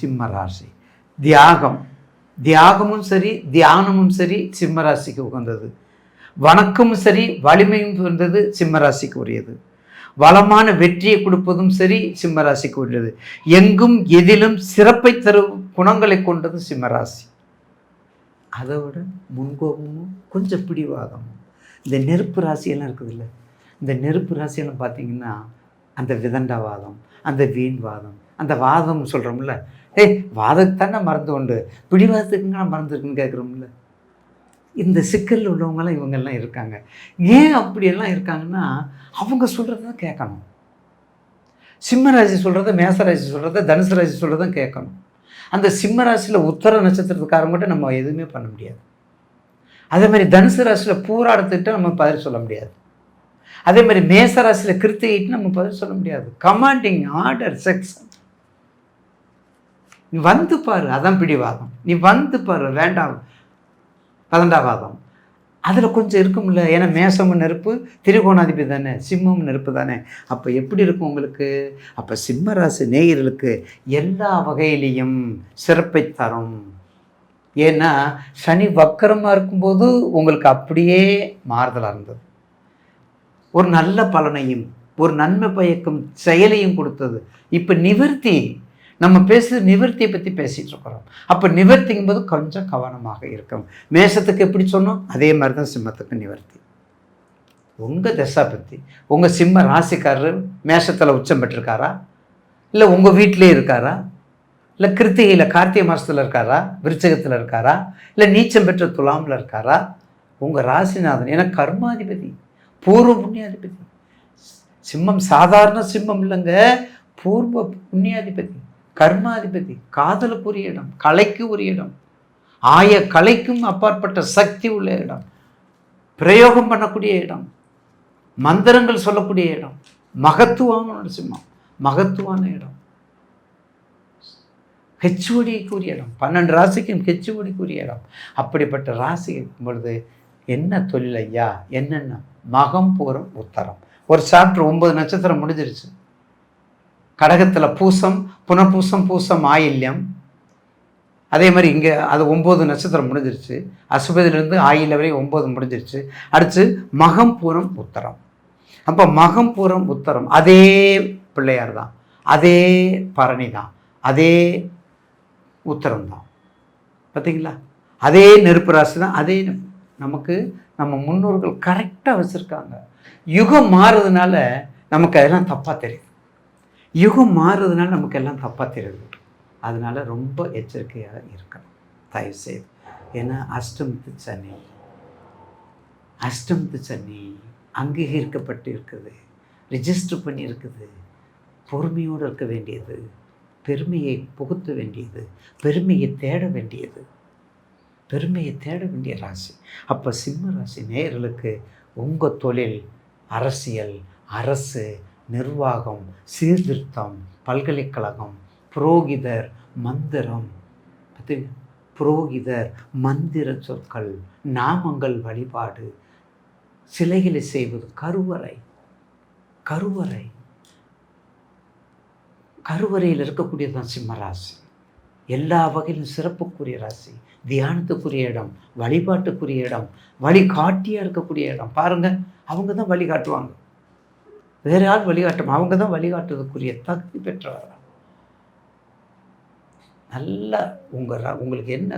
சிம்ம ராசி தியாகம். தியாகமும் சரி தியானமும் சரி சிம்ம ராசிக்கு உகந்தது. வணக்கமும் சரி வலிமையும் உகந்தது சிம்ம ராசிக்கு உரியது. வளமான வெற்றியை கொடுப்பதும் சரி சிம்ம ராசிக்கு உரியது. எங்கும் எதிலும் சிறப்பை தரும் குணங்களை கொண்டது சிம்ம ராசி அதை விட முன்கோபமும் கொஞ்சம் பிடிவாதமும். இந்த நெருப்பு ராசியெல்லாம் இருக்குதுல்ல இந்த நெருப்பு ராசியெல்லாம் பார்த்தீங்கன்னா அந்த விதண்டவாதம் அந்த வீண்வாதம் அந்த வாதம் சொல்கிறோம்ல ஏய் வாதத்தானே மறந்து கொண்டு பிடிவாதத்துக்குங்க மறந்து இருக்குன்னு கேட்குறோம்ல. இந்த சிக்கலில் உள்ளவங்களாம் இவங்கெல்லாம் இருக்காங்க. ஏன் அப்படியெல்லாம் இருக்காங்கன்னா அவங்க சொல்கிறத தான் கேட்கணும். சிம்மராசி சொல்கிறத மேசராசி சொல்கிறத தனுசு ராசி சொல்கிறத கேட்கணும். அந்த சிம்மராசியில் உத்தர நட்சத்திரத்துக்காரங்கிட்ட நம்ம எதுவுமே பண்ண முடியாது. அதே மாதிரி தனுசு ராசியில் பூராடத்துக்கிட்ட நம்ம பதில் சொல்ல முடியாது. அதே மாதிரி மேச ராசியில் கிருத்திகிட்டு நம்ம பதில் சொல்ல முடியாது. கமாண்டிங் ஆர்டர் செக்ஷன் நீ வந்து பாரு அதான் பிடிவாதம். நீ வந்து பாரு வேண்டாம் பதண்டாவாதம் அதில் கொஞ்சம் இருக்கும்ல ஏன்னா மேசமும் நெருப்பு திரிகோணாதிபதி தானே சிம்மம் நெருப்பு தானே. அப்போ எப்படி இருக்கும் உங்களுக்கு? அப்போ சிம்ம ராசி நேயர்களுக்கு எல்லா வகையிலையும் சிறப்பை தரும். ஏன்னா சனி வக்கரமாக இருக்கும்போது உங்களுக்கு அப்படியே மாறுதலாக இருந்தது. ஒரு நல்ல பலனையும் ஒரு நன்மை பயக்கும் செயலையும் கொடுத்தது. இப்போ நிவர்த்தி நம்ம பேசுகிற நிவர்த்தியை பற்றி பேசிகிட்டு இருக்கிறோம். அப்போ நிவர்த்திங்கும் போது கொஞ்சம் கவனமாக இருக்கும். மேஷத்துக்கு எப்படி சொன்னோம்? அதே மாதிரி தான் சிம்மத்துக்கு நிவர்த்தி. உங்கள் தசா பற்றி உங்கள் சிம்ம ராசிக்காரர் மேஷத்தில் உச்சம் பெற்றிருக்காரா? இல்லை உங்கள் வீட்டிலே இருக்காரா? இல்லை கிருத்திகையில் கார்த்திகை மாதத்தில் இருக்காரா? விருச்சகத்தில் இருக்காரா? இல்லை நீச்சம் பெற்ற துலாமில் இருக்காரா? உங்கள் ராசிநாதன் ஏன்னா கர்மாதிபதி பூர்வ புண்ணியாதிபதி. சிம்மம் சாதாரண சிம்மம் இல்லைங்க. பூர்வ புண்ணியாதிபதி. கர்மாதிபதி காதலுக்கு உரிய இடம் கலைக்கு உரிய இடம் ஆய கலைக்கும் அப்பாற்பட்ட சக்தி உள்ள இடம் பிரயோகம் பண்ணக்கூடிய இடம் மந்திரங்கள் சொல்லக்கூடிய இடம் மகத்துவம் நரசிம்மம் மகத்துவான இடம். ஹெச்ஓடிக்குரிய இடம் பன்னெண்டு ராசிக்கும் ஹெச்ஓடிக்குரிய இடம். அப்படிப்பட்ட ராசி பொழுது என்ன தொழில் ஐயா? என்னென்ன? மகம் பூரம் உத்தரம். ஒரு சாப்டர் ஒன்பது நட்சத்திரம் முடிஞ்சிருச்சு. கடகத்தில் பூசம் புனர்பூசம் பூசம் ஆயில்யம். அதே மாதிரி இங்கே அது ஒம்பது நட்சத்திரம் முடிஞ்சிருச்சு. அசுபதியிலேருந்து ஆயில வரை ஒம்பது முடிஞ்சிருச்சு. அடுத்து மகம் பூரம் உத்தரம். அப்போ மகம் பூரம் உத்தரம் அதே பிள்ளையார் தான். அதே பரணி தான். அதே உத்தரம் தான். பார்த்தீங்களா அதே நெருப்பு ராசி தான். அதே நமக்கு நம்ம முன்னோர்கள் கரெக்டாக வச்சுருக்காங்க. யுகம் மாறுறதுனால நமக்கு அதெல்லாம் தப்பாக தெரியுது. யுகம் மாறுறதுனால நமக்கு எல்லாம் தப்பாக தெரியுது. அதனால் ரொம்ப எச்சரிக்கையாக இருக்கணும். தயவுசெய்து. ஏன்னா அஷ்டமத்து சனி. அஷ்டமத்து சனி அங்கீகரிக்கப்பட்டு இருக்குது ரிஜிஸ்டர் பண்ணியிருக்குது. பொறுமையோடு இருக்க வேண்டியது. பெருமையை புகுத்த வேண்டியது. பெருமையை தேட வேண்டியது. பெருமையை தேட வேண்டிய ராசி. அப்போ சிம்ம ராசி நேயர்களுக்கு உங்கள் தொழில் அரசியல் அரசு நிர்வாகம் சீர்திருத்தம் பல்கலைக்கழகம் புரோகிதர் மந்திரம். அது புரோகிதர் மந்திர சொற்கள் நாமங்கள் வழிபாடு சிலைகளை செய்வது கருவறை. கருவறை. கருவறையில் இருக்கக்கூடியது தான் சிம்மராசி எல்லா வகையிலும் சிறப்புக்குரிய ராசி. தியானத்துக்குரிய இடம் வழிபாட்டுக்குரிய இடம் வழிகாட்டியாக இருக்கக்கூடிய இடம். பாருங்கள் அவங்க தான் வழிகாட்டுவாங்க. வேற யார் வழிகாட்டும்? அவங்க தான் வழிகாட்டுறதுக்குரிய தகுதி பெற்றவர் நல்ல உங்கள் ரா உங்களுக்கு என்ன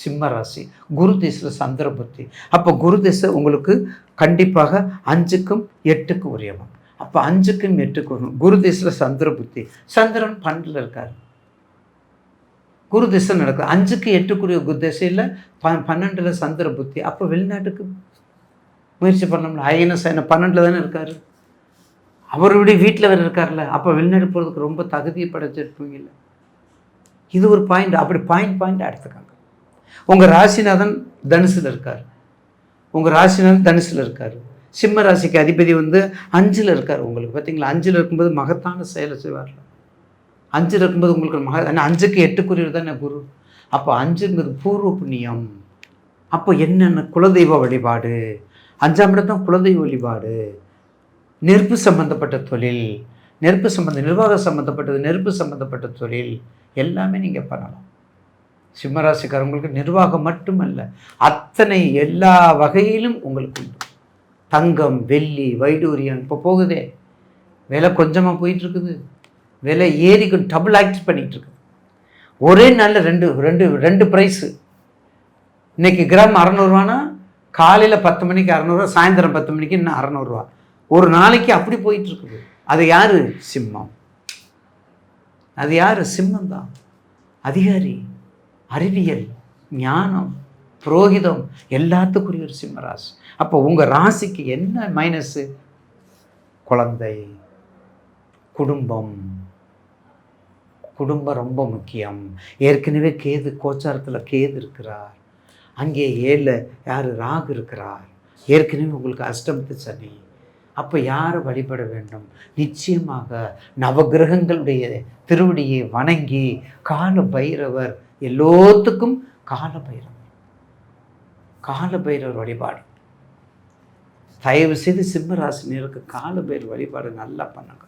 சிம்ம ராசி? குரு திசையில் சந்திர புத்தி. அப்போ குரு திசை உங்களுக்கு கண்டிப்பாக அஞ்சுக்கும் எட்டுக்கும் உரியவன் அப்போ அஞ்சுக்கும் எட்டுக்கும் உரியவன். குரு திசையில் சந்திர புத்தி. சந்திரன் பன்னெண்டில் இருக்கார். குரு திசை நடக்குது. அஞ்சுக்கு எட்டுக்குரிய குரு திசையில் ப பன்னெண்டில் சந்திர புத்தி. அப்போ வெளிநாட்டுக்கு முயற்சி பண்ணோம்ல. ஐஎன்எஸ் என்ன பன்னெண்டில் தானே இருக்கார். அவருடைய வீட்டில் வேறு இருக்கார்ல அப்போ வெளிநாடு போகிறதுக்கு ரொம்ப தகுதியை படைச்சிருப்பீங்கல்ல இது ஒரு பாயிண்ட் அப்படி பாயிண்ட் பாயிண்ட் எடுத்துக்காங்க. உங்கள் ராசிநாதன் தனுசில் இருக்கார். உங்கள் ராசிநாதன் தனுசில் இருக்கார். சிம்ம ராசிக்கு அதிபதி வந்து அஞ்சில் இருக்கார் உங்களுக்கு. பார்த்தீங்களா அஞ்சில் இருக்கும்போது மகத்தான செயலை செய்வார் அஞ்சில் இருக்கும்போது உங்களுக்கு மக ஆனால் அஞ்சுக்கு எட்டுக்குரியவர் தானே குரு. அப்போ அஞ்சுங்கிறது பூர்வ புண்ணியம். அப்போ என்னென்ன குலதெய்வ வழிபாடு? அஞ்சாம் இடம் தான் குலதெய்வ வழிபாடு. நெருப்பு சம்பந்தப்பட்ட தொழில் நெருப்பு சம்பந்த நிர்வாகம் சம்மந்தப்பட்டது நெருப்பு சம்பந்தப்பட்ட தொழில் எல்லாமே நீங்கள் பண்ணலாம். சிம்மராசிக்காரங்களுக்கு நிர்வாகம் மட்டுமல்ல அத்தனை எல்லா வகையிலும் உங்களுக்கு உண்டு. தங்கம் வெள்ளி வைடூரியம் இப்போ போகுதே. விலை கொஞ்சமாக போயிட்டுருக்குது. விலை ஏறிக்கு டபுள் ஆக்ட் பண்ணிகிட்ருக்குது இருக்குது ஒரே நாளில் ரெண்டு ரெண்டு ரெண்டு ப்ரைஸு இன்னைக்கு கிராம் அறநூறுவானா? காலையில் பத்து மணிக்கு அறநூறுவா சாயந்தரம் பத்து மணிக்கு இன்னும் அறநூறுவா. ஒரு நாளைக்கு அப்படி போயிட்டு இருக்குது அது யாரு? சிம்மம். அது யாரு? சிம்மம் தான் அதிகாரி அறிவியல் ஞானம் புரோகிதம் எல்லாத்துக்குரிய ஒரு சிம்ம ராசி. அப்போ உங்கள் ராசிக்கு என்ன மைனஸு குழந்தை குடும்பம். குடும்பம் ரொம்ப முக்கியம். ஏற்கனவே கேது கோச்சாரத்தில் கேது இருக்கிறார். அங்கே ஏழில் யார்? ராகு இருக்கிறார். ஏற்கனவே உங்களுக்கு அஷ்டமத்து சனி. அப்போ யாரை வழிபட வேண்டும்? நிச்சயமாக நவகிரகங்களுடைய திருவடியை வணங்கி கால பைரவர் எல்லோத்துக்கும் கால பைரவர் கால பைரவர் வழிபாடு. தயவு செய்து சிம்மராசினியருக்கு கால பைரவர் வழிபாடு நல்லா பண்ணுங்க.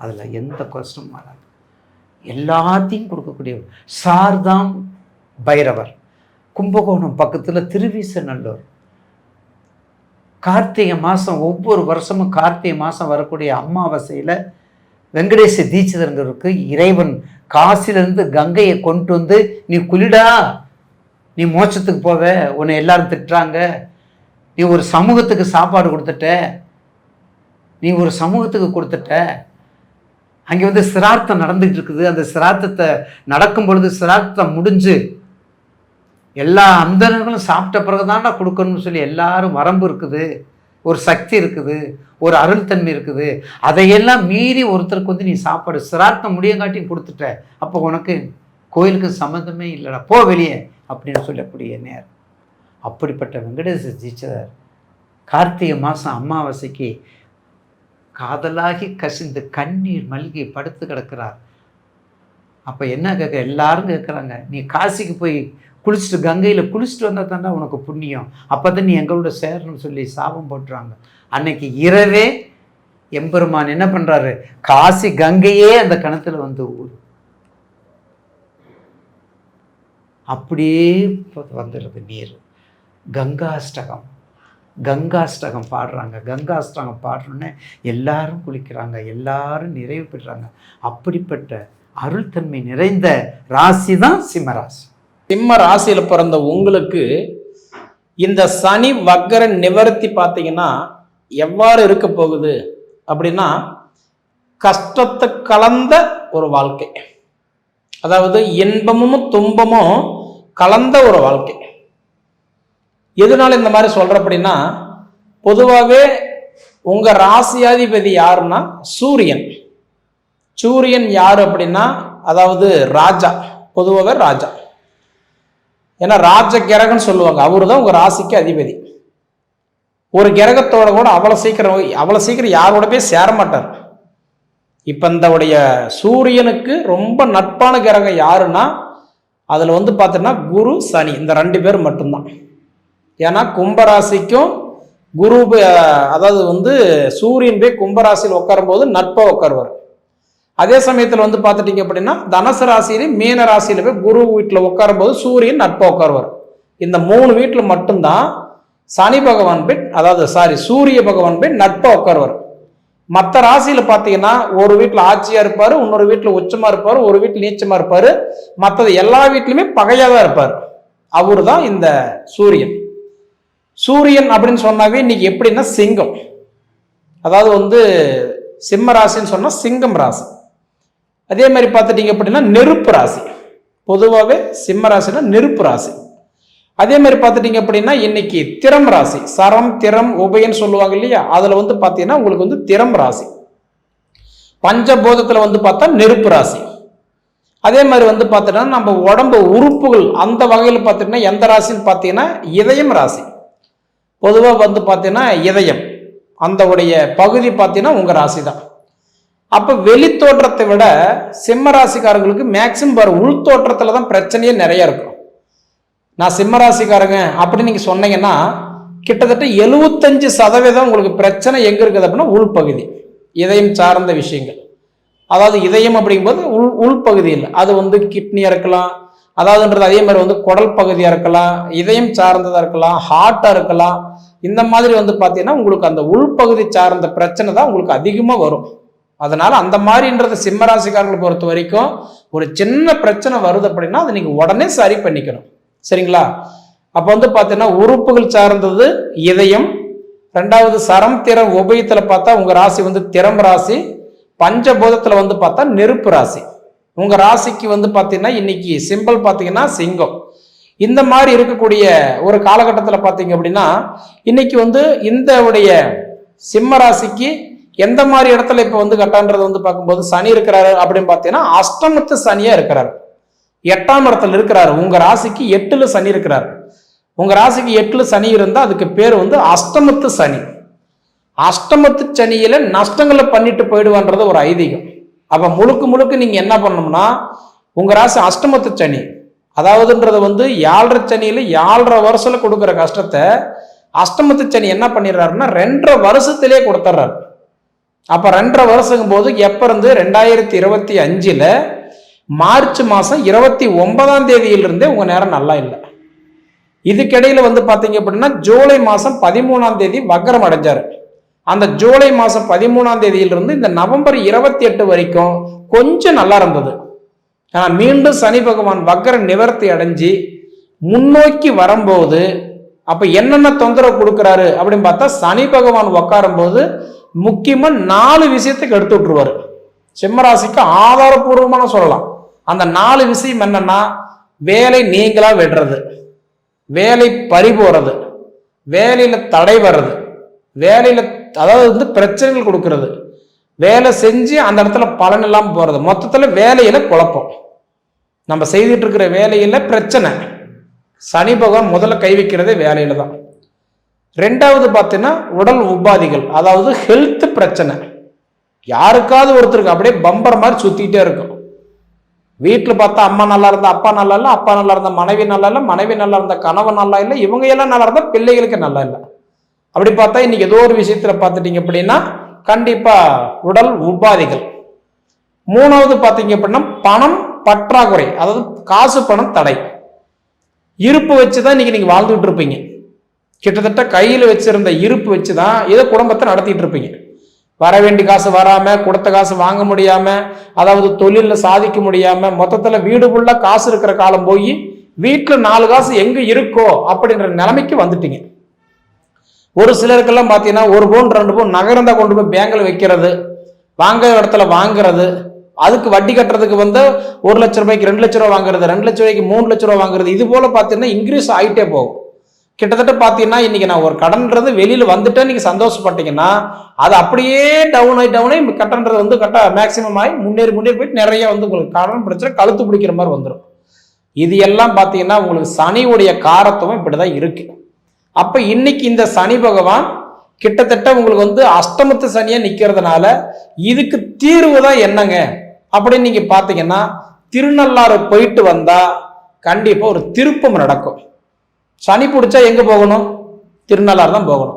அதில் எந்த கஷ்டமும் வராது. எல்லாத்தையும் கொடுக்கக்கூடியவர் சார்தாம் பைரவர். கும்பகோணம் பக்கத்தில் திருவிசநல்லூர். கார்த்திகை மாதம் ஒவ்வொரு வருஷமும் கார்த்திகை மாதம் வரக்கூடிய அமாவாசையில் வெங்கடேச தீட்சிதருங்கிறதுக்கு இறைவன் காசிலிருந்து கங்கையை கொண்டு வந்து நீ குளிடா நீ மோட்சத்துக்கு போவ உன்னை எல்லாரும் திட்டுறாங்க. நீ ஒரு சமூகத்துக்கு சாப்பாடு கொடுத்துட்ட. நீ ஒரு சமூகத்துக்கு கொடுத்துட்ட. அங்கே வந்து சிரார்த்தம் நடந்துகிட்டு இருக்குது. அந்த சிரார்த்தத்தை நடக்கும் பொழுது சிரார்த்தம் முடிஞ்சு எல்லா அந்தனர்களும் சாப்பிட்ட பிறகு தான்டா கொடுக்கணும்னு சொல்லி எல்லாரும் வரம்பு இருக்குது. ஒரு சக்தி இருக்குது. ஒரு அருள்தன்மை இருக்குது. அதையெல்லாம் மீறி ஒருத்தருக்கு வந்து நீ சாப்பாடு சிரார்த்தம் முடியங்காட்டி கொடுத்துட்ட. அப்போ உனக்கு கோயிலுக்கு சம்மந்தமே இல்லைடா. போ வெளியே அப்படின்னு சொல்லக்கூடிய நேரம். அப்படிப்பட்ட வெங்கடேச டீச்சர் கார்த்திகை மாதம் அமாவாசைக்கு காதலாகி கசிந்து கண்ணீர் மல்கி படுத்து கிடக்கிறார். அப்போ என்ன கேட்க எல்லாரும் கேட்குறாங்க. நீ காசிக்கு போய் குளிச்சுட்டு கங்கையில் குளிச்சுட்டு வந்தால் தாண்டா உனக்கு புண்ணியம். அப்போ தான் நீ எங்களோட சேரணும்னு சொல்லி சாபம் போட்டுறாங்க. அன்னைக்கு இரவே எம்பெருமான் என்ன பண்ணுறாரு காசி கங்கையே அந்த கணத்தில் வந்து ஊர். அப்படியே வந்துடுது நீர். கங்காஷ்டகம். கங்காஷ்டகம் பாடுறாங்க. கங்காஷ்டகம் பாடுறோன்னே எல்லாரும் குளிக்கிறாங்க. எல்லாரும் நிறைவு பெறுறாங்க. அப்படிப்பட்ட அருள்தன்மை நிறைந்த ராசி தான் சிம்மராசி சிம்ம ராசியில் பிறந்த உங்களுக்கு இந்த சனி வக்கர நிவர்த்தி பார்த்தீங்கன்னா எவ்வாறு இருக்க போகுது அப்படின்னா கஷ்டத்தை கலந்த ஒரு வாழ்க்கை. அதாவது இன்பமும் துன்பமும் கலந்த ஒரு வாழ்க்கை. எதனால இந்த மாதிரி சொல்ற அப்படின்னா பொதுவாகவே உங்க ராசியாதிபதி யாருன்னா சூரியன். சூரியன் யார் அப்படின்னா அதாவது ராஜா பொதுவாகவே ராஜா. ஏன்னா ராஜ கிரகம்னு சொல்லுவாங்க. அவரு தான் உங்கள் ராசிக்கு அதிபதி. ஒரு கிரகத்தோட கூட அவ்வளோ சீக்கிரம் அவ்வளோ சீக்கிரம் யாரோட போய் சேர மாட்டார். இப்போ இந்தவுடைய சூரியனுக்கு ரொம்ப நட்பான கிரகம் யாருன்னா அதில் வந்து பார்த்தோன்னா குரு சனி. இந்த ரெண்டு பேர் மட்டும்தான். ஏன்னா கும்பராசிக்கும் குரு அதாவது வந்து சூரியன் போய் கும்பராசியில் உட்காரும்போது நட்பாக உட்காருவார். அதே சமயத்தில் வந்து பார்த்துட்டீங்க அப்படின்னா தனுசு ராசியில மீன ராசியில போய் குரு வீட்டில் உட்காரும்போது சூரியன் நட்பாக உட்காருவார். இந்த மூணு வீட்டில் மட்டும்தான் சனி பகவான் பெண் அதாவது சாரி சூரிய பகவான் பெண் நட்பாக உட்காருவார். மற்ற ராசியில் பார்த்தீங்கன்னா ஒரு வீட்டில் ஆட்சியாக இருப்பார் இன்னொரு வீட்டில் உச்சமாக இருப்பார் ஒரு வீட்டில் நீச்சமாக இருப்பார். மற்றது எல்லா வீட்லையுமே பகையாக தான் இருப்பார். அவர் தான் இந்த சூரியன். சூரியன் அப்படின்னு சொன்னாவே இன்னைக்கு எப்படின்னா சிங்கம். அதாவது வந்து சிம்ம ராசின்னு சொன்னால் சிங்கம் ராசி. அதே மாதிரி பார்த்துட்டீங்க அப்படின்னா நெருப்பு ராசி. பொதுவாகவே சிம்ம ராசினா நெருப்பு ராசி. அதே மாதிரி பார்த்துட்டீங்க அப்படின்னா இன்னைக்கு திறம் ராசி. சரம் திறம் உபயன்னு சொல்லுவாங்க இல்லையா? அதில் வந்து பார்த்தீங்கன்னா உங்களுக்கு வந்து திறம் ராசி. பஞ்சபோதத்தில் வந்து பார்த்தா நெருப்பு ராசி. அதே மாதிரி வந்து பார்த்தீங்கன்னா நம்ம உடம்பு உறுப்புகள் அந்த வகையில் பார்த்தீங்கன்னா எந்த ராசின்னு பார்த்தீங்கன்னா இதயம் ராசி. பொதுவாக வந்து பார்த்தீங்கன்னா இதயம். அந்த உடைய பகுதி பார்த்தீங்கன்னா உங்கள் ராசி தான் அப்போ வெளி தோற்றத்தை விட சிம்ம ராசிக்காரங்களுக்கு மேக்சிமம் பாரு உள் தோற்றத்தில் தான் பிரச்சனையே நிறைய இருக்கும். நான் சிம்ம ராசிக்காரங்க அப்படின்னு நீங்கள் சொன்னீங்கன்னா கிட்டத்தட்ட எழுபத்தஞ்சு சதவீதம் உங்களுக்கு பிரச்சனை எங்கே இருக்குது அப்படின்னா உள்பகுதி இதயம் சார்ந்த விஷயங்கள். அதாவது இதயம் அப்படிங்கும்போது உள் உள்பகுதியில் அது வந்து கிட்னியாக இருக்கலாம் அதாவதுன்றது அதே மாதிரி வந்து குடல் பகுதியாக இருக்கலாம் இதயம் சார்ந்ததாக இருக்கலாம் ஹார்ட்டாக இருக்கலாம். இந்த மாதிரி வந்து பார்த்தீங்கன்னா உங்களுக்கு அந்த உள்பகுதி சார்ந்த பிரச்சனை தான் உங்களுக்கு அதிகமாக வரும். அதனால அந்த மாதிரின்றது சிம்மராசிக்காரர்களை பொறுத்த வரைக்கும் ஒரு சின்ன பிரச்சனை வருது அப்படின்னா அதை நீங்கள் உடனே சரி பண்ணிக்கணும். சரிங்களா? அப்போ வந்து பார்த்தீங்கன்னா உறுப்புகள் சார்ந்தது இதயம் ரெண்டாவது சரம் திறம் உபயத்தில் பார்த்தா உங்கள் ராசி வந்து திறம் ராசி பஞ்சபூதத்தில் வந்து பார்த்தா நெருப்பு ராசி. உங்கள் ராசிக்கு வந்து பார்த்தீங்கன்னா இன்னைக்கு சிம்பிள் பார்த்தீங்கன்னா சிங்கம். இந்த மாதிரி இருக்கக்கூடிய ஒரு காலகட்டத்தில் பார்த்தீங்க அப்படின்னா இன்னைக்கு வந்து இந்த உடைய சிம்ம ராசிக்கு எந்த மாதிரி இடத்துல இப்போ வந்து கட்டான்றது வந்து பார்க்கும்போது சனி இருக்கிறாரு அப்படின்னு பார்த்தீங்கன்னா அஷ்டமத்து சனியா இருக்கிறாரு. எட்டாம் இடத்துல இருக்கிறாரு. உங்க ராசிக்கு எட்டுல சனி இருக்கிறாரு. உங்க ராசிக்கு எட்டுல சனி இருந்தால் அதுக்கு பேர் வந்து அஷ்டமத்து சனி. அஷ்டமத்து சனியில நஷ்டங்களை பண்ணிட்டு போயிடுவான்றது ஒரு ஐதீகம். அப்ப முழுக்க முழுக்க நீங்க என்ன பண்ணணும்னா உங்க ராசி அஷ்டமத்து சனி. அதாவதுன்றது வந்து ஏழரை சனியில ஏழரை வருஷத்துல கொடுக்குற கஷ்டத்தை அஷ்டமத்து சனி என்ன பண்ணிடுறாருன்னா ரெண்டரை வருஷத்திலே கொடுத்துட்றாரு. அப்போ ரெண்டரை வருஷங்கும் போது எப்போ இருந்து? ரெண்டாயிரத்தி இருபத்தி அஞ்சில் மார்ச் மாதம் இருபத்தி ஒன்பதாம் தேதியிலிருந்தே உங்கள் நேரம் நல்லா இல்லை. இதுக்கிடையில் வந்து பார்த்தீங்க அப்படின்னா ஜூலை மாதம் பதிமூணாம் தேதி வக்கரம் அடைஞ்சார். அந்த ஜூலை மாதம் பதிமூணாம் தேதியிலிருந்து இந்த நவம்பர் இருபத்தி எட்டு வரைக்கும் கொஞ்சம் நல்லா இருந்தது. ஆனால் மீண்டும் சனி பகவான் வக்கர நிவர்த்தி அடைஞ்சு முன்னோக்கி வரும்போது அப்போ என்னென்ன தொந்தரவு கொடுக்குறாரு அப்படின்னு பார்த்தா சனி பகவான் உட்காரும் முக்கியமாக நாலு விஷயத்துக்கு எடுத்து விட்டுருவார். சிம்மராசிக்கு ஆதாரபூர்வமான சொல்லலாம். அந்த நாலு விஷயம் என்னன்னா வேலை நீங்களா விடுறது. வேலை பறி போறது. வேலையில தடை வர்றது. வேலையில அதாவது வந்து பிரச்சனைகள் கொடுக்கறது. வேலை செஞ்சு அந்த இடத்துல பலன் இல்லாமல் போறது. மொத்தத்துல வேலையில குழப்பம். நம்ம செய்துட்டு இருக்கிற வேலையில பிரச்சனை. சனி பகவான் முதல்ல கை வைக்கிறதே வேலையில தான். ரெண்டாவது பார்த்தீங்கன்னா உடல் உபாதிகள் அதாவது ஹெல்த் பிரச்சனை. யாருக்காவது ஒருத்தருக்கு அப்படியே பம்பர் மாதிரி சுற்றிக்கிட்டே இருக்கும். வீட்டில் பார்த்தா அம்மா நல்லா இருந்தா அப்பா நல்லா இல்லை அப்பா நல்லா இருந்தா மனைவி நல்லா இல்லை மனைவி நல்லா இருந்தா கணவன் நல்லா இல்லை இவங்க எல்லாம் நல்லா இருந்தா பிள்ளைகளுக்கு நல்லா இல்லை. அப்படி பார்த்தா இன்னைக்கு ஏதோ ஒரு விஷயத்துல பார்த்துட்டீங்க அப்படின்னா கண்டிப்பா உடல் உபாதைகள். மூணாவது பார்த்தீங்க அப்படின்னா பணம் பற்றாக்குறை அதாவது காசு பணம் தடை. இருப்பு வச்சு தான் இன்னைக்கு நீங்க வாழ்ந்துகிட்டு இருப்பீங்க. கிட்டத்தட்ட கையில் வச்சிருந்த இருப்பு வச்சு தான் ஏதோ குடும்பத்தை நடத்திட்டு இருப்பீங்க. வர வேண்டிய காசு வராமல் கொடுத்த காசு வாங்க முடியாமல் அதாவது தொழிலில் சாதிக்க முடியாமல் மொத்தத்தில் வீடு ஃபுல்லாக காசு இருக்கிற காலம் போய் வீட்டில் நாலு காசு எங்கே இருக்கோ அப்படின்ற நிலைமைக்கு வந்துட்டீங்க. ஒரு சிலருக்கெல்லாம் பார்த்தீங்கன்னா ஒரு பவுன் ரெண்டு பவுன் நகர்ந்தா கொண்டு போய் பேங்கில் வைக்கிறது வாங்குற இடத்துல வாங்குறது அதுக்கு வட்டி கட்டுறதுக்கு வந்து ஒரு லட்ச ரூபாய்க்கு ரெண்டு லட்ச ரூபா வாங்குறது ரெண்டு லட்ச ரூபாய்க்கு மூணு லட்ச ரூபா வாங்குறது இது போல பார்த்தீங்கன்னா இன்க்ரீஸ் ஆகிட்டே போகும். கிட்டத்தட்ட பார்த்தீங்கன்னா இன்னைக்கு நான் ஒரு கடன்றது வெளியில் வந்துட்டேன். நீங்கள் சந்தோஷப்பட்டீங்கன்னா அது அப்படியே டவுன் ஆகி டவுன் ஆகி கட்டன்றது வந்து கட்ட மேக்சிமம் ஆகி முன்னேறி முன்னேறி போயிட்டு நிறைய வந்து உங்களுக்கு கடன் பிரச்சனை கழுத்து பிடிக்கிற மாதிரி வந்துடும் இது எல்லாம் பார்த்தீங்கன்னா உங்களுக்கு சனியுடைய காரத்துவம் இப்படி தான் இருக்கு. அப்போ இன்னைக்கு இந்த சனி பகவான் கிட்டத்தட்ட உங்களுக்கு வந்து அஷ்டமத்து சனியாக நிற்கிறதுனால இதுக்கு தீர்வு தான் என்னங்க? அப்படின்னு நீங்கள் பார்த்தீங்கன்னா திருநள்ளாறு போயிட்டு வந்தால் கண்டிப்பாக ஒரு திருப்பம் நடக்கும். சனி பிடிச்சா எங்கே போகணும்? திருநள்ளாறு தான் போகணும்.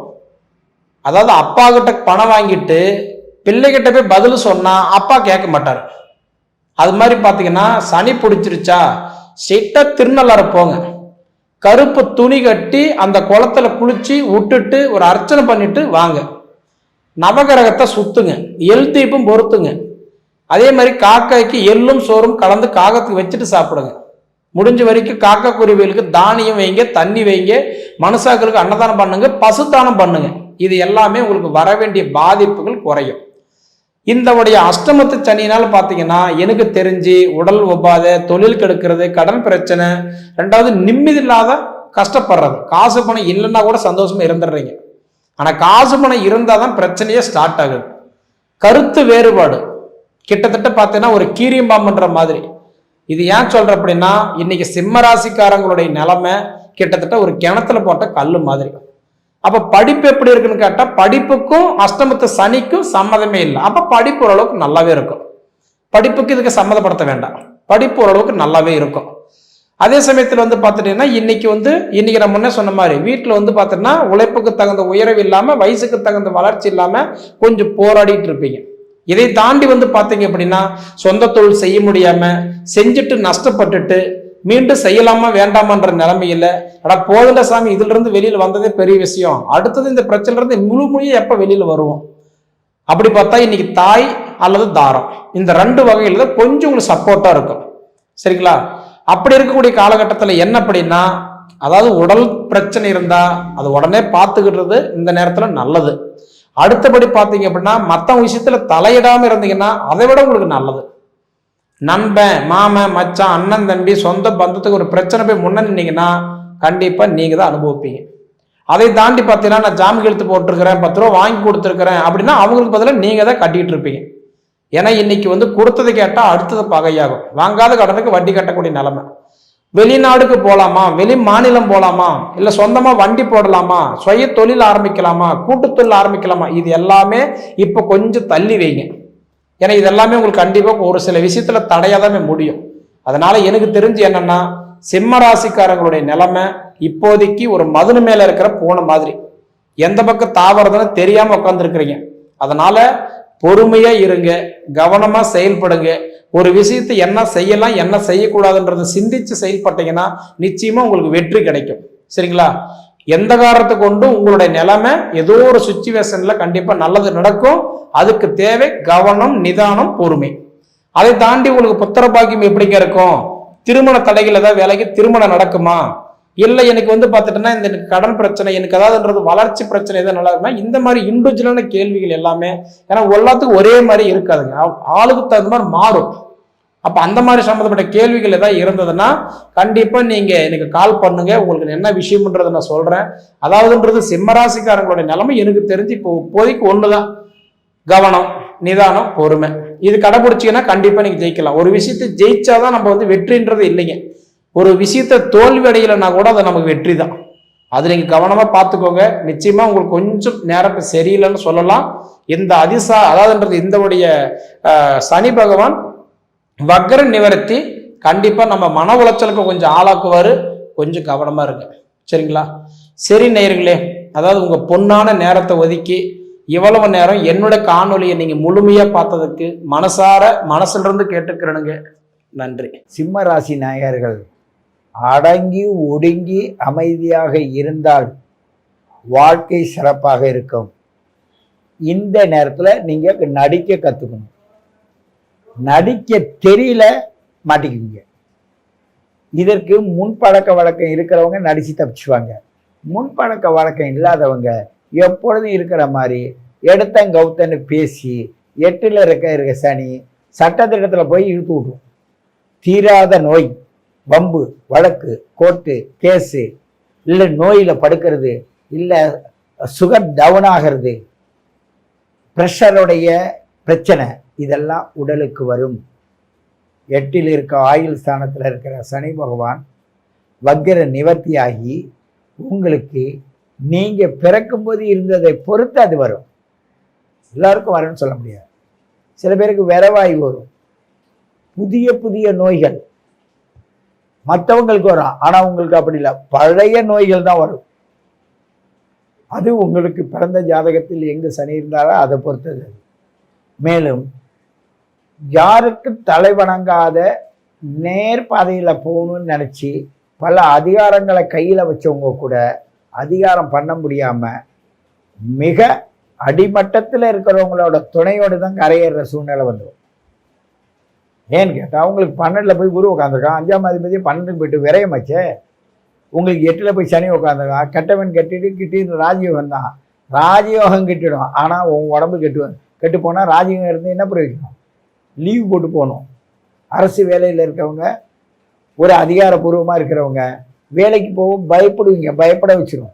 அதாவது அப்பா கிட்ட பணம் வாங்கிட்டு பிள்ளைகிட்ட போய் பதில் சொன்னால் அப்பா கேட்க மாட்டார். அது மாதிரி பார்த்தீங்கன்னா சனி பிடிச்சிருச்சா சிட்ட திருநள்ளாறு போங்க. கருப்பு துணி கட்டி அந்த குளத்துல குளிச்சு விட்டுட்டு ஒரு அர்ச்சனை பண்ணிட்டு வாங்க. நவகிரகத்தை சுத்துங்க. எல் தீப்பும் பொறுத்துங்க அதே மாதிரி காக்காய்க்கு எள்ளும் சோறும் கலந்து காகத்துக்கு வச்சுட்டு சாப்பிடுங்க. முடிஞ்ச வரைக்கும் காக்கா குருவிகளுக்கு தானியம் வைங்க தண்ணி வைங்க மனுஷாக்களுக்கு அன்னதானம் பண்ணுங்க பசுத்தானம் பண்ணுங்க. இது எல்லாமே உங்களுக்கு வர வேண்டிய பாதிப்புகள் குறையும். இந்த உடைய அஷ்டமத்து சனியினால பார்த்தீங்கன்னா எனக்கு தெரிஞ்சு உடல் உபாதை தொழில் கெடுக்கிறது கடன் பிரச்சனை ரெண்டாவது நிம்மதி இல்லாத கஷ்டப்படுறது. காசு பணம் இல்லைன்னா கூட சந்தோஷமா இருந்துடுறீங்க. ஆனால் காசு பணம் இருந்தால் தான் பிரச்சனையே ஸ்டார்ட் ஆகுது. கருத்து வேறுபாடு. கிட்டத்தட்ட பார்த்தீங்கன்னா ஒரு கீரியம்பாம்ன்ற மாதிரி. இது ஏன் சொல்கிறேன் அப்படின்னா இன்னைக்கு சிம்ம ராசிக்காரங்களுடைய நிலமை கிட்டத்தட்ட ஒரு கிணத்துல போட்ட கல் மாதிரி. அப்போ படிப்பு எப்படி இருக்குன்னு கேட்டால் படிப்புக்கும் அஷ்டமத்து சனிக்கும் சம்மதமே இல்லை. அப்போ படிப்பு ஓரளவுக்கு நல்லாவே இருக்கும். படிப்புக்கு இதுக்கு சம்மதப்படுத்த வேண்டாம். படிப்பு ஓரளவுக்கு நல்லாவே இருக்கும். அதே சமயத்தில் வந்து பார்த்துட்டீங்கன்னா இன்னைக்கு வந்து இன்னைக்கு நான் முன்னே சொன்ன மாதிரி வீட்டில் வந்து பார்த்தீங்கன்னா உழைப்புக்கு தகுந்த உயர்வு இல்லாமல் வயசுக்கு தகுந்த வளர்ச்சி இல்லாமல் கொஞ்சம் போராடிட்டு இருப்பீங்க. இதை தாண்டி வந்து பார்த்தீங்க அப்படின்னா சொந்த தொழில் செய்ய முடியாம செஞ்சுட்டு நஷ்டப்பட்டுட்டு மீண்டும் செய்யலாமா வேண்டாமான்ற நிலைமையில அட போதல சாமி இதுல இருந்து வெளியில வந்ததே பெரிய விஷயம். அடுத்தது இந்த பிரச்சனைல இருந்து முழு முழிய எப்ப வெளியில வருவோம்? அப்படி பார்த்தா இன்னைக்கு தாய் அல்லது தாரம். இந்த ரெண்டு வகையில தான் கொஞ்சம் உங்களுக்கு சப்போர்ட்டா இருக்கும். சரிங்களா? அப்படி இருக்கக்கூடிய காலகட்டத்தில் என்ன அப்படின்னா அதாவது உடல் பிரச்சனை இருந்தா அது உடனே பார்த்துக்கிடுறது இந்த நேரத்தில் நல்லது. அடுத்தபடி பார்த்தீங்க அப்படின்னா மற்றவங்க விஷயத்துல தலையிடாமல் இருந்தீங்கன்னா அதை விட உங்களுக்கு நல்லது. நண்பன் மாமன் மச்சான் அண்ணன் தம்பி சொந்த பந்தத்துக்கு ஒரு பிரச்சனை போய் முன்ன நின்னீங்கன்னா கண்டிப்பாக நீங்கள் தான் அனுபவிப்பீங்க. அதை தாண்டி பார்த்தீங்கன்னா நான் ஜாமீன் எழுத்து போட்டிருக்கிறேன் பத்து ரூபா வாங்கி கொடுத்துருக்குறேன் அப்படின்னா அவங்களுக்கு பதிலாக நீங்கள் தான் கட்டிட்டு இருப்பீங்க. ஏன்னா இன்னைக்கு வந்து கொடுத்தது கேட்டால் அடுத்தது பகையாகும். வாங்காத கடனுக்கு வட்டி கட்டக்கூடிய நிலைமை. வெளிநாடுக்கு போகலாமா வெளி மாநிலம் போகலாமா இல்லை சொந்தமாக வண்டி போடலாமா? சுய தொழில் ஆரம்பிக்கலாமா? கூட்டுத்தொழில் ஆரம்பிக்கலாமா? இது எல்லாமே இப்போ கொஞ்சம் தள்ளி வைங்க. ஏன்னா இது எல்லாமே உங்களுக்கு கண்டிப்பாக ஒரு சில விஷயத்தில் தடையாதாமே முடியும். அதனால் எனக்கு தெரிஞ்சு என்னன்னா சிம்ம ராசிக்காரங்களுடைய நிலைமை இப்போதைக்கு ஒரு மதுனு மேலே இருக்கிற பூனை மாதிரி. எந்த பக்கம் தாவறதுன்னு தெரியாமல் உட்காந்துருக்குறீங்க அதனால் பொறுமையாக இருங்க. கவனமாக செயல்படுங்க. ஒரு விஷயத்தை என்ன செய்யலாம் என்ன செய்யக்கூடாதுன்றதை சிந்திச்சு செயல்பட்டீங்கன்னா நிச்சயமா உங்களுக்கு வெற்றி கிடைக்கும். சரிங்களா? எந்த காரணத்தை கொண்டும் உங்களுடைய நிலைமை ஏதோ ஒரு சுச்சுவேஷன்ல கண்டிப்பா நல்லது நடக்கும். அதுக்கு தேவை கவனம் நிதானம் பொறுமை. அதை தாண்டி உங்களுக்கு புத்திர பாக்கியம் எப்படிங்க இருக்கும்? திருமண தடைகள் ஏதாவது வேலைக்கு திருமணம் நடக்குமா? இல்லை எனக்கு வந்து பார்த்துட்டோன்னா இந்த எனக்கு கடன் பிரச்சனை எனக்கு அதாவதுன்றது வளர்ச்சி பிரச்சனை எதாவது நல்லா இருக்குன்னா இந்த மாதிரி இண்டிவிஜுவலான கேள்விகள் எல்லாமே ஏன்னா எல்லாத்துக்கும் ஒரே மாதிரி இருக்காதுங்க. ஆளுக்கு தகுந்த மாதிரி மாறும். அப்போ அந்த மாதிரி சம்மந்தப்பட்ட கேள்விகள் ஏதாவது இருந்ததுன்னா கண்டிப்பாக நீங்கள் எனக்கு கால் பண்ணுங்க. உங்களுக்கு என்ன விஷயம்ன்றதை நான் சொல்கிறேன் அதாவதுன்றது சிம்மராசிக்காரங்களுடைய நிலைமை எனக்கு தெரிஞ்சு இப்போ இப்போதைக்கு தான் கவனம் நிதானம் பொறுமை. இது கடைபிடிச்சிங்கன்னா கண்டிப்பாக நீங்கள் ஜெயிக்கலாம். ஒரு விஷயத்தை ஜெயிச்சாதான் நம்ம வந்து வெற்றின்றது இல்லைங்க. ஒரு விஷயத்த தோல்வி அடையலைன்னா கூட அது நமக்கு வெற்றி தான் அது நீங்கள் கவனமாக பார்த்துக்கோங்க. நிச்சயமாக உங்களுக்கு கொஞ்சம் நேரம் சரியில்லைன்னு சொல்லலாம். இந்த அதிசா அதாவதுன்றது இந்தவுடைய சனி பகவான் வக்ர நிவர்த்தி கண்டிப்பாக நம்ம மன உளைச்சலுக்கு கொஞ்சம் ஆளாக்குவாரு. கொஞ்சம் கவனமாக இருக்கு சரிங்களா? சரி நேயர்களே அதாவது உங்கள் பொன்னான நேரத்தை ஒதுக்கி இவ்வளவு நேரம் என்னோட காணொலியை நீங்கள் முழுமையாக பார்த்ததுக்கு மனசார மனசுலேருந்து கேட்டுக்கிறனுங்க. நன்றி. சிம்ம ராசி நாயகர்கள் அடங்கி ஒடுங்கி அமைதியாக இருந்தால் வாழ்க்கை சிறப்பாக இருக்கும். இந்த நேரத்தில் நீங்கள் நடிக்க கற்றுக்கணும் நடிக்க தெரியல மாட்டிக்குவீங்க இதற்கு முன்பழக்க வழக்கம் இருக்கிறவங்க நடித்து தப்பிச்சுவாங்க. முன்பழக்க வழக்கம் இல்லாதவங்க எப்பொழுதும் இருக்கிற மாதிரி எடுத்தன் கௌத்தன்னு பேசி எட்டில் இருக்க இருக்க சனி சட்டத்திட்டத்தில் போய் இழுத்து விட்ரும் தீராத நோய். பம்பு வழக்கு கோர்ட்டு கேஸு இல்லை நோயில் படுக்கிறது இல்லை சுகர் டவுன் ஆகிறது ப்ரெஷருடைய பிரச்சனை இதெல்லாம் உடலுக்கு வரும். எட்டில் இருக்க ஆயுள் ஸ்தானத்தில் இருக்கிற சனி பகவான் வக்கிர நிவர்த்தியாகி உங்களுக்கு நீங்கள் பிறக்கும்போது இருந்ததை பொறுத்து அது வரும். எல்லாருக்கும் வரும்னு சொல்ல முடியாது. சில பேருக்கு விரவாய் வரும். புதிய புதிய நோய்கள் மற்றவங்களுக்கு வரும். ஆனால் உங்களுக்கு அப்படி இல்லை. பழைய நோய்கள் தான் வரும். அது உங்களுக்கு பிறந்த ஜாதகத்தில் எங்கு சனி இருந்தாலோ அதை பொறுத்தது. மேலும் யாருக்கு தலை வணங்காத நேர் பாதையில் போகணும்னு நினச்சி பல அதிகாரங்களை கையில் வச்சவங்க கூட அதிகாரம் பண்ண முடியாமல் மிக அடிமட்டத்தில் இருக்கிறவங்களோட துணையோடு தான் கரையேற சூழ்நிலை வந்துடும் ஏன்னு கேட்டால் அவங்களுக்கு பன்னெண்டில் போய் குரு உட்காந்துருக்கான் அஞ்சாம் அதிபதி பன்னெண்டுக்கு போயிட்டு விரயமாச்சே. உங்களுக்கு எட்டில் போய் சனி உட்காந்துருக்கான் கெட்டவன் கட்டிட்டு கிட்டின்னு ராஜயோகம் தான் ராஜயோகம் கிட்டிடும். ஆனால் உன் உடம்பு கெட்டு கெட்டு போனால் ராஜயோகம் இருந்து என்ன பிரயோஜனம்? லீவ் போட்டு போகணும். அரசு வேலையில் இருக்கவங்க ஒரு அதிகாரப்பூர்வமாக இருக்கிறவங்க வேலைக்கு போக பயப்படுவீங்க. பயப்பட வச்சிடும்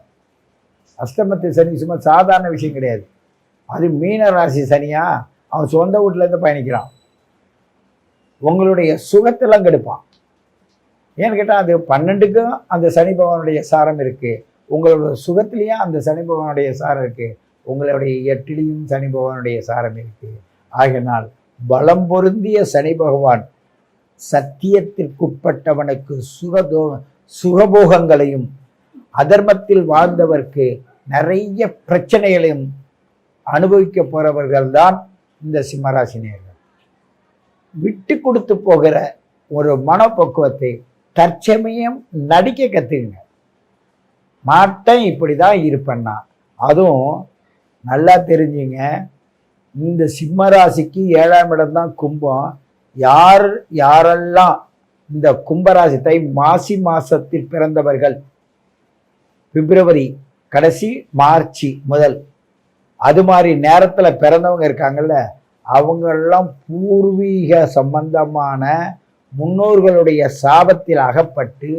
அஷ்டமத்து சனி சும்மா சாதாரண விஷயம் கிடையாது. அது மீன ராசி சனியாக அவன் சொந்த வீட்டிலேருந்து பயணிக்கிறான். உங்களுடைய சுகத்தெல்லாம் கெடுப்பான். ஏன்னு கேட்டால் அது பன்னெண்டுக்கும் அந்த சனி பகவானுடைய சாரம் இருக்குது உங்களோட சுகத்திலையும் அந்த சனி பகவானுடைய சாரம் இருக்குது உங்களுடைய எட்டிலையும் சனி பகவானுடைய சாரம் இருக்குது ஆகையினால் பலம் பொருந்திய சனி பகவான் சத்தியத்திற்குட்பட்டவனுக்கு சுகதோ சுகபோகங்களையும் அதர்மத்தில் வாழ்ந்தவர்க்கு நிறைய பிரச்சனைகளையும் அனுபவிக்க போகிறவர்கள்தான் இந்த சிம்மராசினியர்கள் விட்டு கொடுத்து போகிற ஒரு மனப்பக்குவத்தை தற்சமயம் நடிக்க கற்றுக்குங்க மாட்டேன் இப்படி தான் இருப்பேன்னா அதுவும் நல்லா தெரிஞ்சுங்க. இந்த சிம்மராசிக்கு ஏழாம் இடம் தான் கும்பம். யார் யாரெல்லாம் இந்த கும்பராசி தை மாசி மாசத்தில் பிறந்தவர்கள்? பிப்ரவரி கடைசி மார்ச் முதல். அது மாதிரி நேரத்தில் பிறந்தவங்க இருக்காங்கல்ல அவங்கெல்லாம் பூர்வீக சம்பந்தமான முன்னோர்களுடைய சாபத்தில் அகப்பட்டு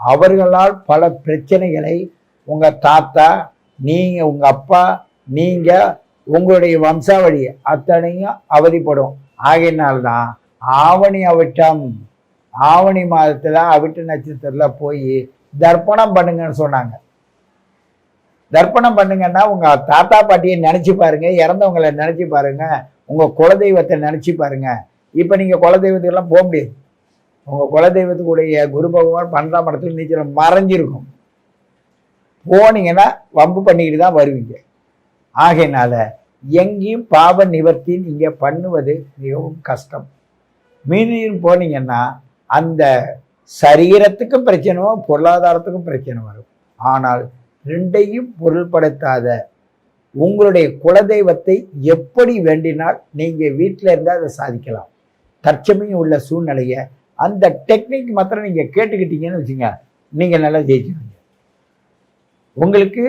அவர்களால் பல பிரச்சனைகளை உங்கள் தாத்தா நீங்கள் உங்கள் அப்பா நீங்கள் உங்களுடைய வம்சாவளி அத்தனையும் அவதிப்படும். ஆகையினால்தான் ஆவணி அவிட்டம் ஆவணி மாதத்தில் அவிட்ட நட்சத்திரத்தில் போய் தர்ப்பணம் பண்ணுங்கன்னு சொன்னாங்க. தர்ப்பணம் பண்ணுங்கன்னா உங்கள் தாத்தா பாட்டியை நினச்சி பாருங்கள் இறந்தவங்களை நினச்சி பாருங்கள் உங்கள் குலதெய்வத்தை நினச்சி பாருங்கள் இப்போ நீங்கள் குலதெய்வத்துக்கெல்லாம் போக முடியாது. உங்கள் குலதெய்வத்துக்குடைய குரு பகவான் பன்னெண்டாம் இடத்துல நீச்சல் மறைஞ்சிருக்கும். போனீங்கன்னா வம்பு பண்ணிக்கிட்டு தான் வருவீங்க. ஆகையினால எங்கேயும் பாவ நிவர்த்தி நீங்கள் பண்ணுவது மிகவும் கஷ்டம். மீனியும் போனீங்கன்னா அந்த சரீரத்துக்கும் பிரச்சனை பொருளாதாரத்துக்கும் பிரச்சனை வரும். ஆனால் ரெண்டையும் பொருள்படுத்தாத உங்களுடைய குலதெய்வத்தை எப்படி வேண்டினால் நீங்கள் வீட்டில் இருந்தால் அதை சாதிக்கலாம். தற்சமையும் உள்ள சூழ்நிலையை அந்த டெக்னிக் மாத்திரம் நீங்கள் கேட்டுக்கிட்டீங்கன்னு வச்சுங்க நீங்கள் நல்லா ஜெயிச்சிருவீங்க. உங்களுக்கு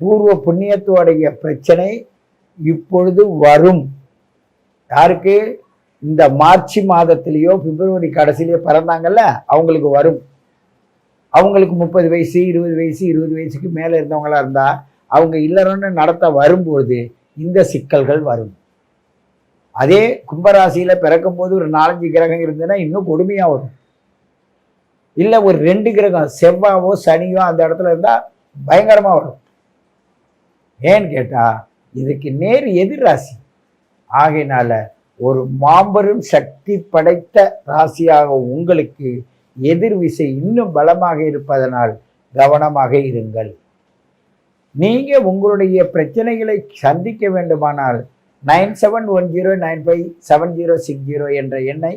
பூர்வ புண்ணியத்துடைய பிரச்சனை இப்பொழுது வரும். யாருக்கு? இந்த மார்ச் மாதத்திலேயோ பிப்ரவரி கடைசியிலேயோ பிறந்தாங்கல்ல அவங்களுக்கு வரும். அவங்களுக்கு முப்பது வயசு இருபது வயசு இருபது வயசுக்கு மேலே இருந்தவங்களா இருந்தால் அவங்க இல்லறன்னு நடத்த வரும்போது இந்த சிக்கல்கள் வரும். அதே கும்பராசியில் பிறக்கும்போது ஒரு நாலஞ்சு கிரகம் இருந்ததுன்னா இன்னும் கொடுமையாக வரும். இல்லை ஒரு ரெண்டு கிரகம் செவ்வாவோ சனியோ அந்த இடத்துல இருந்தால் பயங்கரமாக வரும். ஏன்னு கேட்டால் இதுக்கு நேர் எதிர் ராசி. ஆகையினால ஒரு மாபெரும் சக்தி படைத்த ராசியாக உங்களுக்கு எதிர் விசை இன்னும் பலமாக இருப்பதனால் கவனமாக இருங்கள். நீங்கள் உங்களுடைய பிரச்சனைகளை சந்திக்க வேண்டுமானால் nine seven one zero nine five seven zero six zero என்ற எண்ணை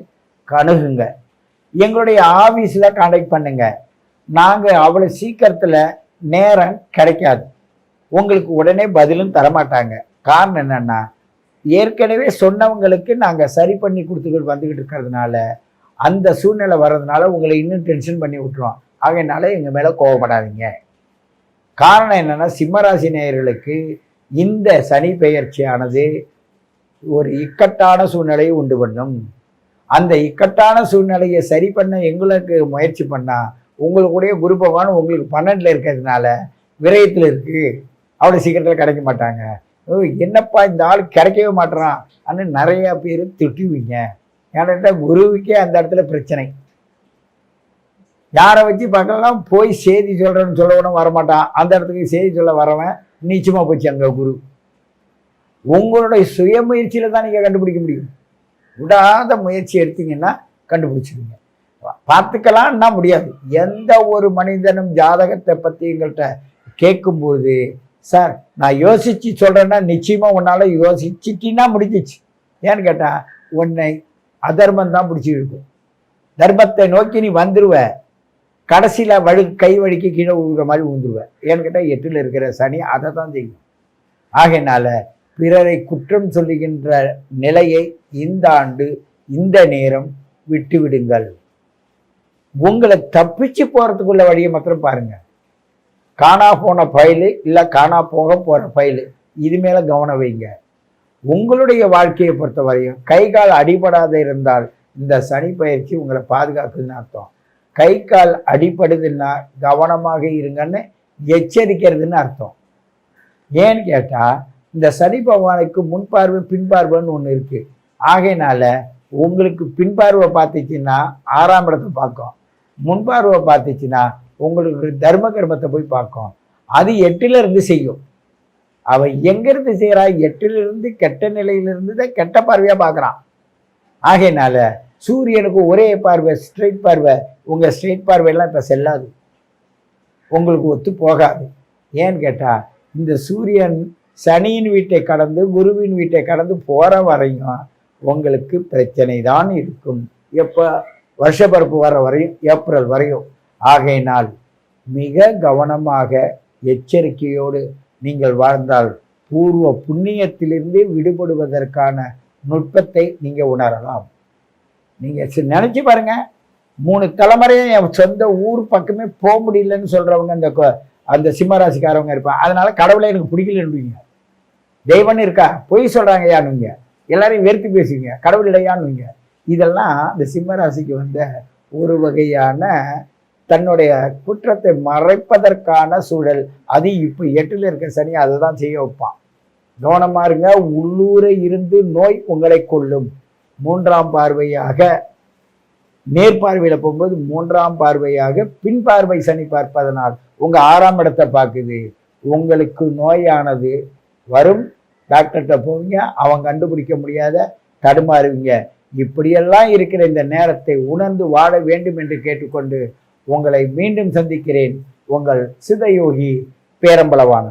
கணுகுங்க எங்களுடைய ஆஃபீஸில் காண்டாக்ட் பண்ணுங்கள் நாங்கள் அவ்வளோ சீக்கிரத்தில் நேரம் கிடைக்காது. உங்களுக்கு உடனே பதிலும் தரமாட்டாங்க. காரணம் என்னென்னா ஏற்கனவே சொன்னவங்களுக்கு நாங்கள் சரி பண்ணி கொடுத்துக்கிட்டு வந்துக்கிட்டு இருக்கிறதுனால அந்த சூழ்நிலை வர்றதுனால உங்களை இன்னும் டென்ஷன் பண்ணி விட்டுருவோம் ஆகையினால எங்கள் மேலே கோவப்படாதீங்க. காரணம் என்னென்னா சிம்மராசி நேயர்களுக்கு இந்த சனி பெயர்ச்சியானது ஒரு இக்கட்டான சூழ்நிலையை உண்டு பண்ணும். அந்த இக்கட்டான சூழ்நிலையை சரி பண்ண எங்களுக்கு முயற்சி பண்ணால் உங்களுக்குடைய குரு பகவான் உங்களுக்கு பன்னெண்டில் இருக்கிறதுனால விரயத்தில் இருக்குது அவ்வளோ சீக்கிரத்தில் கிடைக்க மாட்டாங்க. ஓ, என்னப்பா இந்த ஆள் கிடைக்கவே மாட்டேறான். அப்படின்னு நிறையா பேர் திட்டுவீங்க. ஏன்னா குருவுக்கே அந்த இடத்துல பிரச்சனை. யாரை வச்சு பார்க்கலாம் போய் செய்தி சொல்கிறேன்னு சொல்லவனும் வரமாட்டான். அந்த இடத்துக்கு செய்தி சொல்ல வரவன் நீச்சமாக போச்சு அங்கே குரு. உங்களுடைய சுயமுயற்சியில் தான் நீங்கள் கண்டுபிடிக்க முடியும். விடாத முயற்சி எடுத்தீங்கன்னா கண்டுபிடிச்சிடுங்க பார்த்துக்கலாம்னா முடியாது. எந்த ஒரு மனிதனும் ஜாதகத்தை பற்றி எங்கள்கிட்ட கேட்கும்போது சார் நான் யோசிச்சு சொல்கிறேன்னா நிச்சயமாக உன்னால் யோசிச்சிட்டின்னா முடிஞ்சிச்சு. ஏன்னு கேட்டால் உன்னை அதர்மம் தான் பிடிச்சி இருக்கும் தர்மத்தை நோக்கி நீ வந்துடுவ கடைசியில் வழு கை வழுக்கி கீழே விழுகிற மாதிரி விழுந்துருவேன் ஏன்னு கேட்டால் எட்டில் இருக்கிற சனி அதை தான் செய்யும். ஆகையினால பிறரை குற்றம் சொல்லுகின்ற நிலையை இந்த ஆண்டு இந்த நேரம் விட்டு விடுங்கள். உங்களை தப்பிச்சு போகிறதுக்குள்ள வழியை மாத்திரம் பாருங்கள் காணா போன ஃபைலு இல்லை காணா போக போகிற ஃபைலு இது மேலே கவனம் வைங்க. உங்களுடைய வாழ்க்கையை பொறுத்த வரையும் கை கால் அடிபடாத இருந்தால் இந்த சனி பயிற்சி உங்களை பாதுகாக்குதுன்னு அர்த்தம். கை கால் அடிபடுதுன்னா கவனமாக இருங்கன்னு எச்சரிக்கிறதுன்னு அர்த்தம். ஏன்னு கேட்டால் இந்த சனி பகவானுக்கு முன்பார்வை பின்பார்வைன்னு ஒன்று இருக்குது ஆகையினால உங்களுக்கு பின்பார்வை பார்த்துச்சுன்னா ஆறாம் இடத்தை பார்க்கும். முன்பார்வை பார்த்துச்சுன்னா உங்களுக்கு தர்ம கர்மத்தை போய் பார்க்கும். அது எட்டுல இருந்து செய்யும். அவன் எங்கிருந்து செய்கிறா எட்டிலிருந்து கெட்ட நிலையிலிருந்து தான் கெட்ட பார்வையாக பார்க்குறான். ஆகையினால சூரியனுக்கு ஒரே பார்வை ஸ்ட்ரெயிட் பார்வை. உங்கள் ஸ்ட்ரெயிட் பார்வையெல்லாம் இப்போ செல்லாது. உங்களுக்கு ஒத்து போகாது. ஏன்னு கேட்டால் இந்த சூரியன் சனியின் வீட்டை கடந்து குருவின் வீட்டை கடந்து போகிற வரையும் உங்களுக்கு பிரச்சனை தான் இருக்கும். எப்போ? வருஷப்பரப்பு வர வரையும் ஏப்ரல் வரையும். ஆகையினால் மிக கவனமாக எச்சரிக்கையோடு நீங்கள் வாழ்ந்தால் பூர்வ புண்ணியத்திலிருந்து விடுபடுவதற்கான நுட்பத்தை நீங்கள் உணரலாம். நீங்கள் நினச்சி பாருங்கள் மூணு தலைமுறையும் என் சொந்த ஊர் பக்கமே போக முடியலன்னு சொல்கிறவங்க அந்த அந்த சிம்மராசிக்காரவங்க இருப்பாங்க. அதனால் கடவுளை எனக்கு பிடிக்கலன்னுவீங்க. தெய்வம்னு இருக்கா? பொய் சொல்கிறாங்க யானுங்க எல்லாரையும் வெறுத்து பேசுவீங்க. கடவுள் இல்லையான்னுவீங்க. இதெல்லாம் இந்த சிம்மராசிக்கு வந்த ஒரு வகையான தன்னுடைய குற்றத்தை மறைப்பதற்கான சூழல். அது இப்போ எட்டில் இருக்க சனி அதை தான் செய்ய வைப்பான். கவனமா இருங்க உள்ளூரை இருந்து நோய் உங்களை கொள்ளும் மூன்றாம் பார்வையாக நேர்பார்வையில போகும்போது மூன்றாம் பார்வையாக பின்பார்வை சனி பார்ப்பதனால் உங்கள் ஆறாம் இடத்தை பார்க்குது. உங்களுக்கு நோயானது வரும். டாக்டர்கிட்ட போவீங்க அவன் கண்டுபிடிக்க முடியாத தடுமாறுவீங்க. இப்படியெல்லாம் இருக்கிற இந்த நேரத்தை உணர்ந்து வாழ வேண்டும் என்று கேட்டுக்கொண்டு உங்களை மீண்டும் சந்திக்கிறேன். உங்கள் சிதயோகி பேரம்பலவானன்